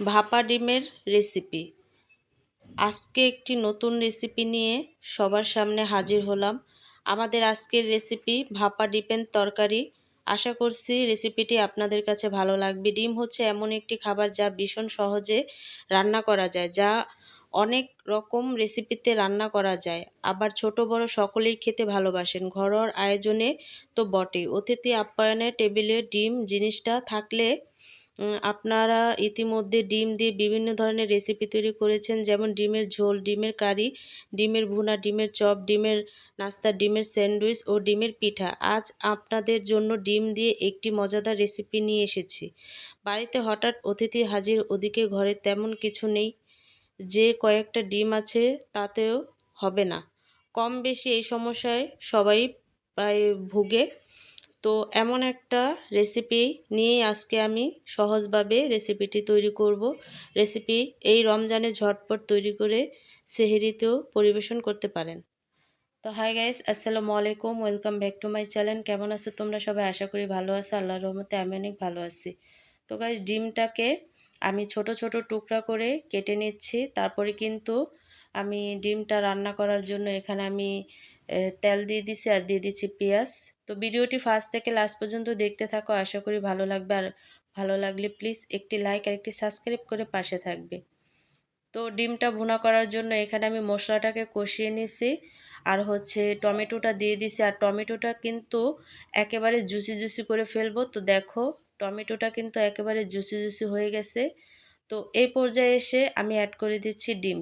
ভাপা ডিমের রেসিপি আজকে একটি নতুন রেসিপি নিয়ে সবার সামনে হাজির হলাম। আমাদের আজকের রেসিপি ভাপা ডিমের তরকারি। আশা করছি রেসিপিটি আপনাদের কাছে ভালো লাগবে। ডিম হচ্ছে এমন একটি খাবার যা ভীষণ সহজে রান্না করা যায়, যা অনেক রকম রেসিপিতে রান্না করা যায়। আবার ছোট, বড় সকলেই খেতে ভালোবাসেন। ঘরোয়ার আয়োজনে তো বটেই। অতিথি আপ্যায়নে টেবিলে ডিম, জিনিসটা থাকলে আপনারা ইতিমধ্যে ডিম দিয়ে বিভিন্ন ধরনের রেসিপি তৈরি করেছেন, যেমন ডিমের ঝোল, ডিমের কারি, ডিমের ভুনা, ডিমের চপ, ডিমের নাস্তা, ডিমের স্যান্ডউইচ ও ডিমের পিঠা। আজ আপনাদের জন্য ডিম দিয়ে একটি মজাদার রেসিপি নিয়ে এসেছি। বাড়িতে হঠাৎ অতিথি হাজির, ওদিকে ঘরে তেমন কিছু নেই, যে কয়েকটা ডিম আছে তাতেও হবে না। কম বেশি এই সমস্যায় সবাই ভুগে তো এমন একটা রেসিপি নিয়েই আজকে আমি সহজভাবে রেসিপিটি তৈরি করব। রেসিপি এই রমজানে ঝটপট তৈরি করে সেহেরিতেও পরিবেশন করতে পারেন। তো হাই গাইস আসসালামু আলাইকুম welcome back to my channel কেমন আছো তোমরা? সবাই আশা করি ভালো আছো, আল্লাহর রহমতে আমি অনেক ভালো আছি। তো গাইস ডিমটাকে আমি ছোট ছোট টুকরা করে কেটে নিচ্ছি। তারপরে কিন্তু আমি ডিমটা রান্না করার জন্য এখানে আমি তেল দিয়ে দিছি আর দিয়ে দিচ্ছি পেঁয়াজ। তো ভিডিওটি ফার্স্ট থেকে লাস্ট পর্যন্ত দেখতে থাকো, আশা করি ভালো লাগবে। আর ভালো লাগলে প্লিজ একটি লাইক আর একটি সাবস্ক্রাইব করে পাশে থাকবে। তো ডিমটা ভুনা করার জন্য এখানে আমি মশলাটাকে কষিয়ে নিছি আর হচ্ছে টমেটোটা দিয়ে দিছি। আর টমেটোটা কিন্তু একেবারে জুসি জুসি করে ফেলব। তো দেখো টমেটোটা কিন্তু একেবারে জুসি জুসি হয়ে গেছে। তো এই পর্যায়ে এসে আমি অ্যাড করে দিচ্ছি ডিম।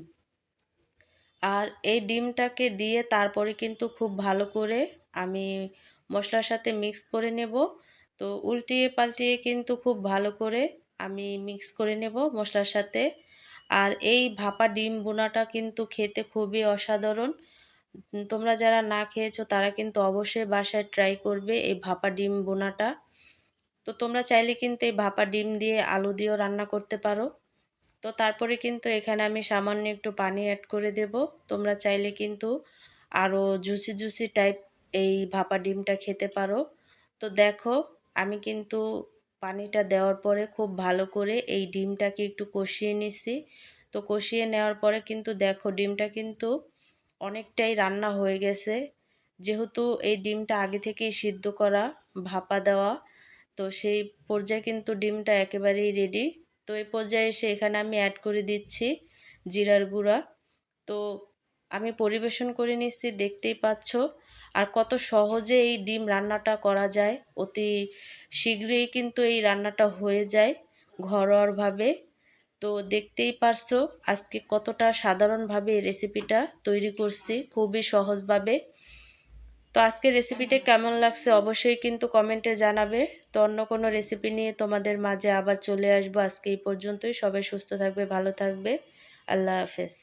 আর এই ডিমটাকে দিয়ে তারপরে কিন্তু খুব ভালো করে আমি মশলার সাথে মিক্স করে নেব। তো উল্টিয়ে পাল্টিয়ে কিন্তু খুব ভালো করে আমি মিক্স করে নেব মশলার সাথে। আর এই ভাপা ডিম বোনাটা কিন্তু খেতে খুবই অসাধারণ। তোমরা যারা না খেয়েছো, তারা কিন্তু অবশ্যই বাসায় ট্রাই করবে এই ভাপা ডিম বোনাটা তো তোমরা চাইলে কিন্তু এই ভাপা ডিম দিয়ে আলু দিয়েও রান্না করতে পারো। তো তারপরে কিন্তু এখানে আমি সামান্য একটু পানি অ্যাড করে দেব। তোমরা চাইলে কিন্তু আরও জুসি জুসি টাইপ এই ভাপা ডিমটা খেতে পারো। তো দেখো, আমি কিন্তু পানিটা দেওয়ার পরে খুব ভালো করে এই ডিমটাকে একটু কষিয়ে নিছি। তো কষিয়ে নেওয়ার পরে কিন্তু দেখো, ডিমটা কিন্তু অনেকটাই রান্না হয়ে গেছে। যেহেতু এই ডিমটা আগে থেকেই সিদ্ধ করা, ভাপা দেওয়া, তো সেই পর্যায়ে কিন্তু ডিমটা একেবারেই রেডি তো এই পর্যায়ে এসে এখানে আমি অ্যাড করে দিচ্ছি জিরার গুঁড়া। তো আমি পরিবেশন করে নিচ্ছি, দেখতেই পাচ্ছ। আর কত সহজে এই ডিম রান্নাটা করা যায়। অতি শীঘ্রই কিন্তু এই রান্নাটা হয়ে যায় ঘরোয়াভাবে। তো দেখতেই পারছ আজকে কতটা সাধারণভাবে এই রেসিপিটা তৈরি করছি, খুবই সহজভাবে। তো আজকে রেসিপিটা কেমন লাগছে অবশ্যই কিন্তু কমেন্টে জানাবে। তো অন্য কোনো রেসিপি নিয়ে তোমাদের মাঝে আবার চলে আসব। আজকে এই পর্যন্তই। সবাই সুস্থ থাকবে, ভালো থাকবে। আল্লাহ হাফেজ।